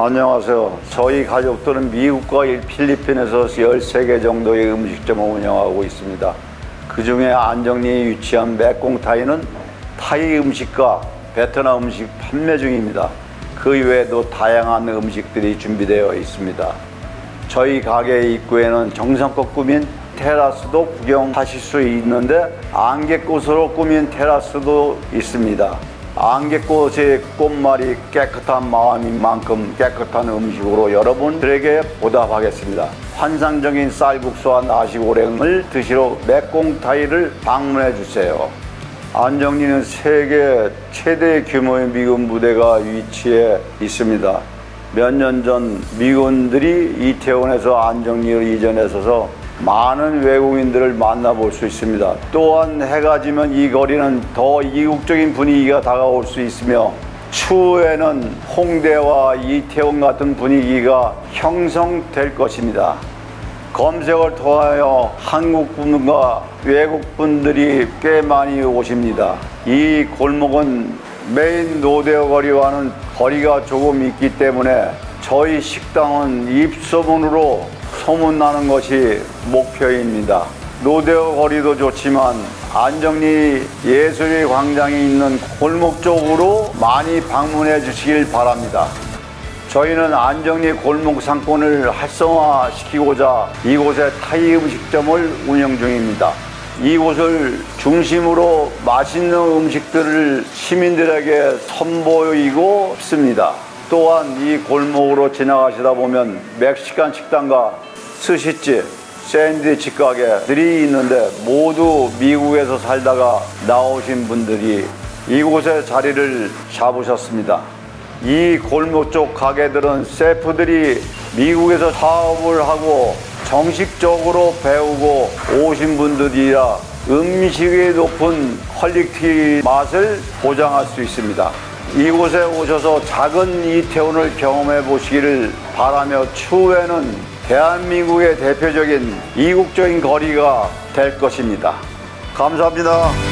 안녕하세요. 저희 가족들은 미국과 필리핀에서 13개 정도의 음식점을 운영하고 있습니다. 그 중에 안정리에 위치한 맥공타이는 타이 음식과 베트남 음식 판매 중입니다. 그 외에도 다양한 음식들이 준비되어 있습니다. 저희 가게 입구에는 정성껏 꾸민 테라스도 구경하실 수 있는데 안개꽃으로 꾸민 테라스도 있습니다. 안개꽃의 꽃말이 깨끗한 마음인 만큼 깨끗한 음식으로 여러분들에게 보답하겠습니다. 환상적인 쌀국수와 나시고랭을 드시러 맥공타이를 방문해 주세요. 안정리는 세계 최대 규모의 미군 부대가 위치해 있습니다. 몇 년 전 미군들이 이태원에서 안정리로 이전해서서 많은 외국인들을 만나볼 수 있습니다. 또한 해가 지면 이 거리는 더 이국적인 분위기가 다가올 수 있으며 추후에는 홍대와 이태원 같은 분위기가 형성될 것입니다. 검색을 통하여 한국 분과 외국 분들이 꽤 많이 오십니다. 이 골목은 메인 노데어 거리와는 거리가 조금 있기 때문에 저희 식당은 입소문으로 소문나는 것이 목표입니다. 노데어 거리도 좋지만 안정리 예술의 광장이 있는 골목 쪽으로 많이 방문해 주시길 바랍니다. 저희는 안정리 골목 상권을 활성화시키고자 이곳에 타이 음식점을 운영 중입니다. 이곳을 중심으로 맛있는 음식들을 시민들에게 선보이고 싶습니다. 또한 이 골목으로 지나가시다 보면 멕시칸 식당과 스시집, 샌드위치 가게들이 있는데 모두 미국에서 살다가 나오신 분들이 이곳에 자리를 잡으셨습니다. 이 골목 쪽 가게들은 셰프들이 미국에서 사업을 하고 정식적으로 배우고 오신 분들이라 음식의 높은 퀄리티 맛을 보장할 수 있습니다. 이곳에 오셔서 작은 이태원을 경험해 보시기를 바라며 추후에는 대한민국의 대표적인 이국적인 거리가 될 것입니다. 감사합니다.